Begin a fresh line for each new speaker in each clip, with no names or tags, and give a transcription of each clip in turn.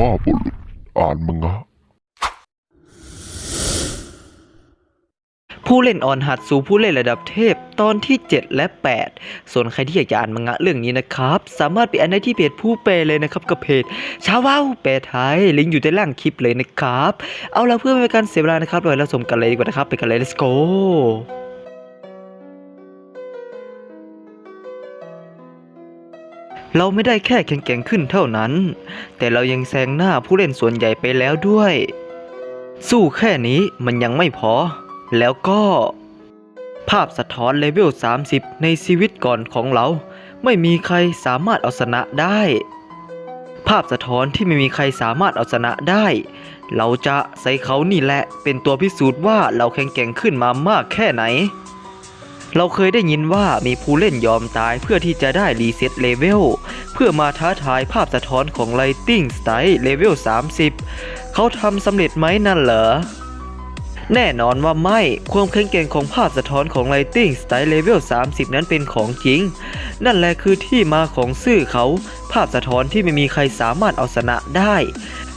พ่อบุรุษอ่านมังงะ
ผู้เล่นออนหัดสู่ผู้เล่นระดับเทพตอนที่ 7 และ 8 ส่วนใครที่อยากจะอ่านมังงะเรื่องนี้นะครับ สามารถไปอ่านได้ที่เพจผู้แปลเลยนะครับกับเพจชาวว้าวแปลไทยลิงก์อยู่ใต้ล่างคลิปเลยนะครับ เอาละเพื่อไม่เป็นการเสียเวลานะครับเราไปรับชมกันเลยดีกว่านะครับไปกันเลย let's go เราไม่ได้แค่แข็งแกร่งขึ้นเท่านั้น แต่เรายังแซงหน้าผู้เล่นส่วนใหญ่ไปแล้วด้วย สู้แค่นี้มันยังไม่พอ แล้วก็ ภาพสะท้อนเลเวล 30 ในชีวิตก่อนของเรา ไม่มีใครสามารถเอาชนะได้ ภาพสะท้อนที่ไม่มีใครสามารถเอาชนะได้ เราจะใส่เขานี่แหละเป็นตัวพิสูจน์ว่าเราแข็งแกร่งขึ้นมามากแค่ไหน เราเคยได้ยินว่ามีผู้เล่นยอมตายเพื่อที่จะได้รีเซ็ตเลเวลเพื่อมาท้าทายภาพสะท้อนของ Lighting Style เลเวล30 เขาทำสำเร็จไหมนั่นเหรอ แน่นอนว่าไม่ ความแข็งแกร่งของภาพสะท้อนของ Lighting Style Level 30 นั้นเป็นของจริง นั่นแหละคือที่มาของชื่อเขา ภาพสะท้อนที่ไม่มีใครสามารถเอาชนะได้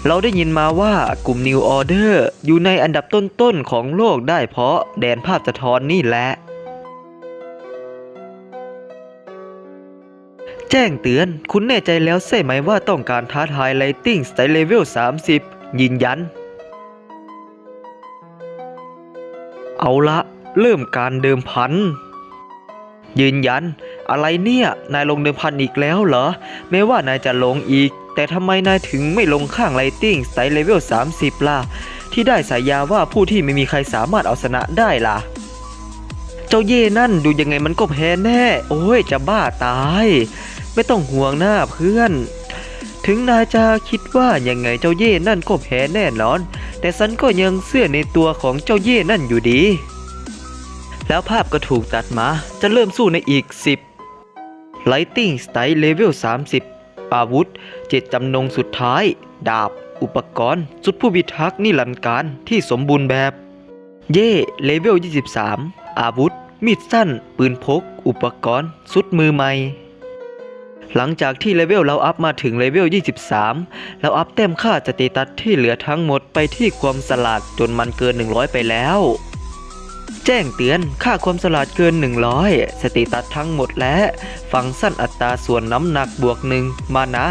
เราได้ยินมาว่ากลุ่ม New Order อยู่ในอันดับต้นๆของโลกได้เพราะแดนภาพสะท้อนนี่แหละ แจ้งเตือน คุณแน่ใจแล้วใช่ไหมว่าต้องการท้าทาย Lighting Style Level 30 ยืนยัน เอาละเริ่มการเดิมพัน ยืนยัน อะไรเนี่ย นายลงเดิมพันอีกแล้วเหรอ แม้ว่านายจะลงอีก แต่ทำไมนายถึงไม่ลงข้างไลติ้งสไตล์เลเวล 30 ล่ะ ที่ได้สายยาว่าผู้ที่ไม่มีใครสามารถเอาชนะได้ล่ะ เจ้าเย่นั่นดูยังไงมันก็แพ้แน่ โอ้ยจะบ้าตาย ไม่ต้องห่วงหน้าเพื่อน ถึงนายจะคิดว่ายังไงเจ้าเย่นั่นก็แพ้แน่นอน แต่ฉันก็ยังเชื่อในตัวของเจ้าเย่นั่นอยู่ดี แล้วภาพก็ถูกตัดมาจะเริ่มสู้ในอีก 10 Lighting Style Level 30อาวุธ เจ็ดจำนงสุดท้าย ดาบ อุปกรณ์สุดผู้พิทักษ์นิรันดร์การที่สมบูรณ์แบบ เย่เลเวล 23 อาวุธมีดสั้น ปืนพก อุปกรณ์ สุดมือใหม่ หลังจากที่เลเวลเราอัพมาถึงเลเวล 23 เราอัพเต็มค่าสเตตัสที่เหลือทั้งหมดไปที่ความสลาดจนมันเกิน 100 ไปแล้ว แจ้งเตือนค่าความสลาดเกิน 100 สเตตัสทั้งหมดและ ฟังก์ชันอัตราส่วนน้ำหนักบวกหนึ่งมานะ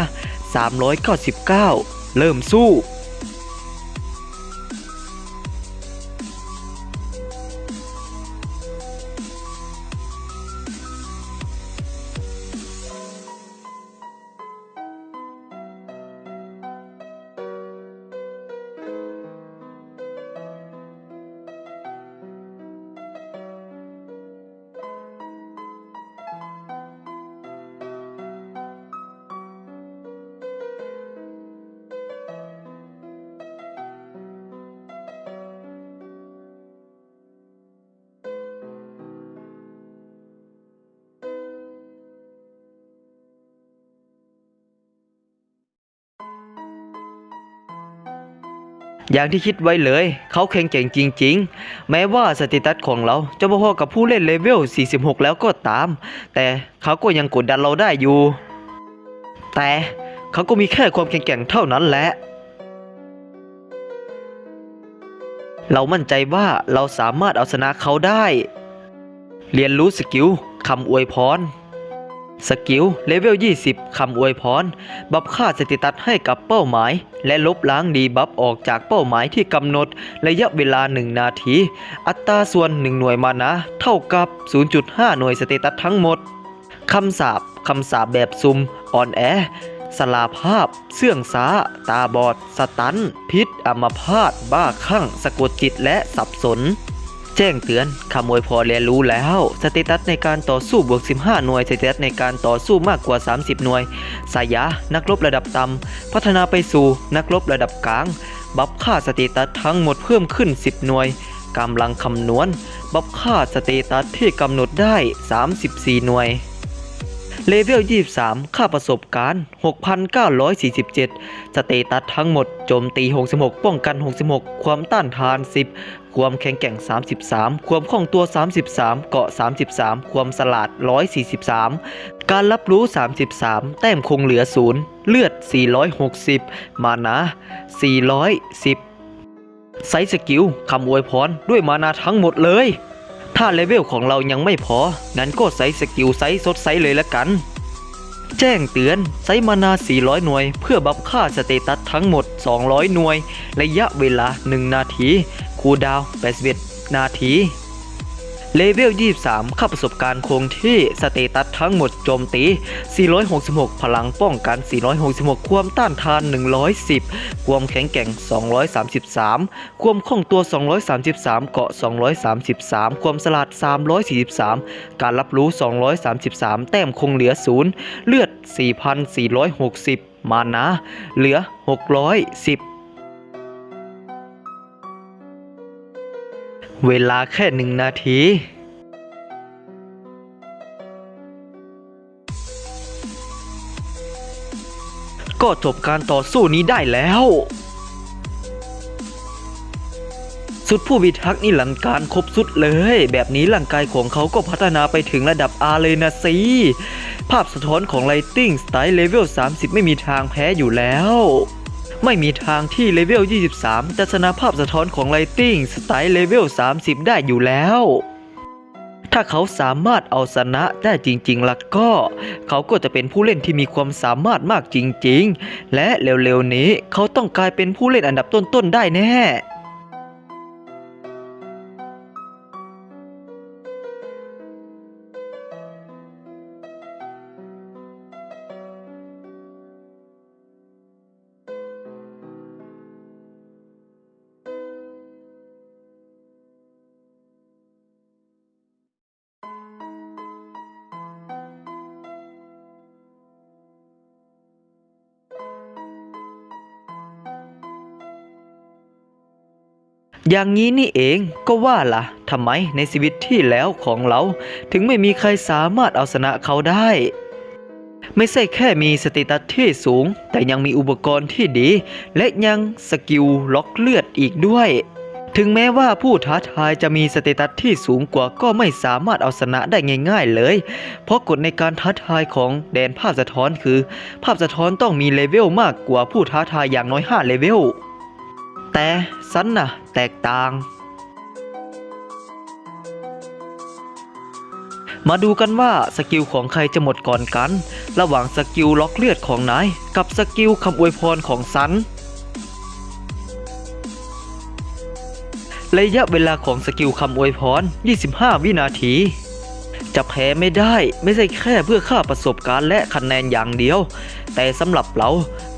399 เริ่มสู้ อย่างที่คิดไว้เลย เขาแข็งแกร่งจริง ๆ แม้ว่าสเตตัสของเราจะพอๆกับผู้เล่นเลเวล 46 แล้วก็ตาม แต่เขาก็ยังกดดันเราได้อยู่ แต่เขาก็มีแค่ความแข็งแกร่งเท่านั้นแหละ เรามั่นใจว่าเราสามารถเอาชนะเขาได้ เรียนรู้สกิลคำอวยพร สกิลเลเวล 20 คำอวยพร บัฟค่าสติตัสให้กับเป้าหมาย และลบล้างดีบัฟออกจากเป้าหมายที่กำหนด ระยะเวลา 1 นาที อัตราส่วน 1 หน่วยมานะ เท่ากับ 0.5 หน่วยสเตตัสทั้งหมด คำสาบคำสาบแบบซุมอ่อนแอสลาภาพ เสื่องซ้า ตาบอด สตัน พิษ อัมพาต บ้าคลั่งสะกดจิตและสับสน แจ้งเตือนขโมยพอเรียนรู้แล้ว สเตตัสในการต่อสู้บวก 15 หน่วย สเตตัสในการต่อสู้มากกว่า 30 หน่วย สายะนักรบระดับต่ำ พัฒนาไปสู่นักรบระดับกลาง บัฟค่าสเตตัสทั้งหมดเพิ่มขึ้น 10 หน่วยกำลังคำนวณ บัฟค่าสเตตัสที่กำหนดได้ 34 หน่วย เลเวล 23 ค่าประสบการณ์ 6,947 สเตตัสทั้งหมด โจมตี 66 ป้องกัน 66 ความต้านทาน 10 ความแข็งแกร่ง 33 ความคล่องตัว 33 เกาะ 33 ความสลาด 143 การรับรู้ 33 แต้มคงเหลือ 0 เลือด 460 มานะ 410 ไซส์สกิลคำอวยพรด้วยมานาทั้งหมดเลย ถ้าเลเวลของเรายังไม่พอ งั้นก็ใส่สกิลไซส์สดไซส์เลยละกัน แจ้งเตือนไซส์มานา 400 หน่วย เพื่อบัฟค่าสเตตัสทั้งหมด 200 หน่วย ระยะเวลา 1 นาที คูดาว 81 นาที เลเวล 23ค่าประสบการณ์คงที่สเตตัสทั้งหมดโจมตี 466 พลังป้องกัน 466 ความต้านทาน 110 ความแข็งแกร่ง 233 ความคล่องตัว 233 เกาะ 233 ความสลัด343 การรับรู้ 233 แต้มคงเหลือ 0 เลือด 4,460 มานะ เหลือ 610 เวลาแค่หนึ่งนาที ก็จบการต่อสู้นี้ได้แล้ว สุดผู้พิทักษ์นี่หลังการครบสุดเลย แบบนี้ร่างกายของเขาก็พัฒนาไปถึงระดับ R เลยนะสิภาพสะท้อนของไลติงสไตล์เลเวล 30 ไม่มีทางแพ้อยู่แล้ว ไม่มีทางที่เลเวล 23 จะชนะภาพสะท้อนของไลติงสไตล์เลเวล 30 ได้อยู่แล้ว ถ้าเขาสามารถเอาชนะได้จริงๆล่ะก็ เขาก็จะเป็นผู้เล่นที่มีความสามารถมากจริงๆ และเร็วๆนี้เขาต้องกลายเป็นผู้เล่นอันดับต้นๆได้แน่ อย่างนี้นี่เองก็ว่าล่ะทำไมในชีวิตที่แล้วของเรา ถึงไม่มีใครสามารถเอาชนะเขาได้ ไม่ใช่แค่มีสเตตัสที่สูง แต่ยังมีอุปกรณ์ที่ดี และยังสกิลล็อกเลือดอีกด้วย ถึงแม้ว่าผู้ท้าทายจะมีสเตตัสที่สูงกว่าก็ไม่สามารถเอาชนะได้ง่ายๆเลย เพราะกฎในการท้าทายของแดนภาพสะท้อนคือ ภาพสะท้อนต้องมีเลเวลมากกว่าผู้ท้าทายอย่างน้อย5เลเวล แต่สันน่ะ แตกต่าง มาดูกันว่าสกิลของใครจะหมดก่อนกัน ระหว่างสกิลล็อกเลือดของนายกับสกิลคำอวยพรของซันระยะเวลาของสกิลคำอวยพร 25 วินาที จะแพ้ไม่ได้ไม่ใช่แค่เพื่อค่าประสบการณ์และคะแนนอย่างเดียว แต่สำหรับเรา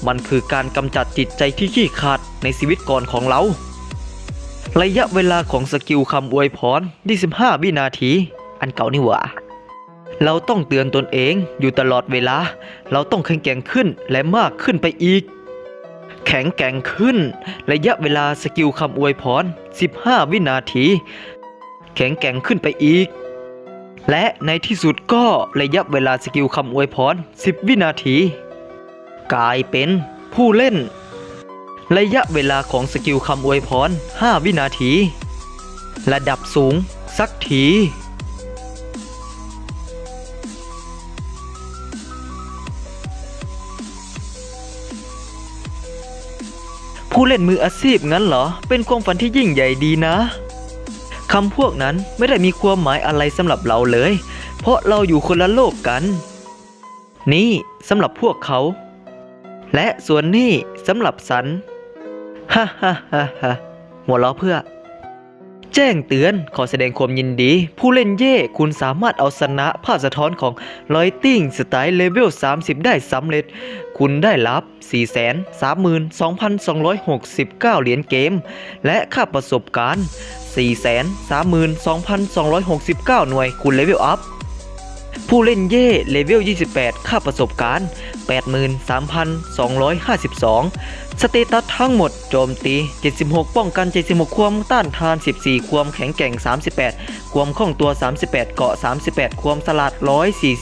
มันคือการกำจัดจิตใจที่ขี้ขาดในชีวิตก่อนของเรา ระยะเวลาของสกิลคำอวยพร25วินาที อันเก่านี่หว่า เราต้องเตือนตนเองอยู่ตลอดเวลา เราต้องแข็งแกร่งขึ้นและมากขึ้นไปอีก แข็งแกร่งขึ้น ระยะเวลาสกิลคำอวยพร 15 วินาที แข็งแกร่งขึ้นไปอีกและในที่สุดก็ระยะเวลาสกิลคำอวยพร 10 วินาที กลายเป็นผู้เล่น ระยะเวลาของสกิลคำอวยพร 5 วินาที ระดับสูง สักทีผู้เล่นมืออาชีพงั้นเหรอ เป็นความฝันที่ยิ่งใหญ่ดีนะ คำพวกนั้นไม่ได้มีความหมายอะไรสำหรับเราเลย เพราะเราอยู่คนละโลกกัน นี่สำหรับพวกเขา และส่วนนี่สำหรับสัน ฮ่าฮ่าฮ่าฮ่าหัวเราะเพื่อ แจ้งเตือนขอแสดงความยินดี ผู้เล่นเย่คุณสามารถเอาชนะภาพสะท้อนของ Lighting สไตล์เลเวล 30 ได้สำเร็จ คุณได้รับ 432,269 เหรียญเกม และค่าประสบการณ์ 432,269 หน่วยคุณเลเวลอัพ ผู้เล่นเย่เลเวล 28 ค่าประสบการณ์ 83,252 สเตตัสทั้งหมดโจมตี 76 ป้องกัน 76 ความต้านทาน 14 ความแข็งแกร่ง 38 ความคล่องตัว 38 เกาะ 38 ความสลัด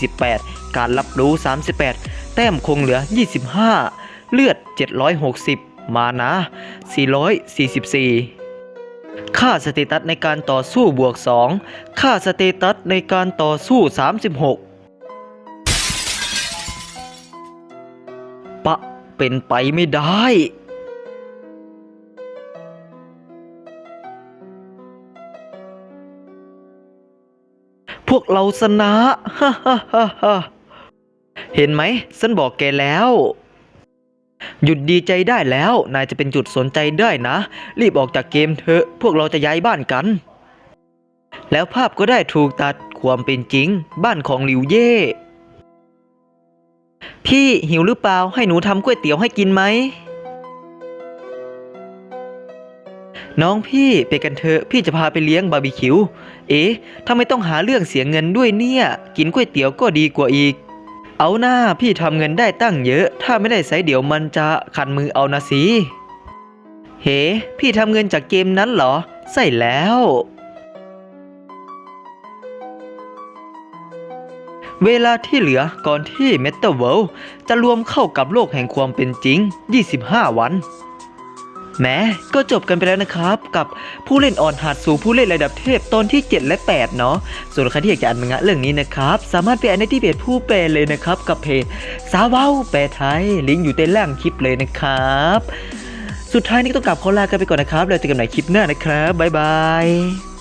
148 การรับรู้ 38 แต้มคงเหลือ 25 เลือด 760 มานะ 444 ค่าสเตตัสในการต่อสู้บวก 2 ค่าสเตตัสในการต่อสู้ 36 ปะเป็นไปไม่ได้ พวกเราชนะ ฮ่าฮ่าฮ่าเห็นไหม ฉันบอกแกแล้ว หยุดดีใจได้แล้ว นายจะเป็นจุดสนใจได้นะ รีบออกจากเกมเถอะ พวกเราจะย้ายบ้านกัน แล้วภาพก็ได้ถูกตัดความเป็นจริง บ้านของหลิวเย่ พี่หิวหรือเปล่า ให้หนูทำก๋วยเตี๋ยวให้กินไหม น้องพี่ไปกันเถอะ พี่จะพาไปเลี้ยงบาร์บีคิว เอ๊ะทำไมต้องหาเรื่องเสียเงินด้วยเนี่ย กินก๋วยเตี๋ยวก็ดีกว่าอีก เอาหน้าพี่ทำเงินได้ตั้งเยอะ ถ้าไม่ได้ใส่เดี๋ยวมันจะขันมือเอานะสิเฮ้ พี่ทำเงินจากเกมนั้นเหรอ ใส่แล้ว เวลาที่เหลือก่อนที่เมตาเวิลด์จะรวมเข้ากับโลกแห่งความเป็นจริง 25 วัน แม้ก็จบกันไปแล้วนะครับ กับผู้เล่นอ่อนหัดสู่ผู้เล่นระดับเทพตอนที่ 7 และ 8 เนาะส่วนใครที่อยากจะอ่านมังงะเรื่องนี้นะครับ สามารถไปอ่านในที่เพจผู้แปลเลยนะครับ กับเพจสาวเว้าแปลไทย ลิงก์อยู่ใต้ล่างคลิปเลยนะครับ สุดท้ายนี้ก็ต้องกลับขอลากันไปก่อนนะครับ แล้วเจอกันใหม่คลิปหน้านะครับบ๊ายบาย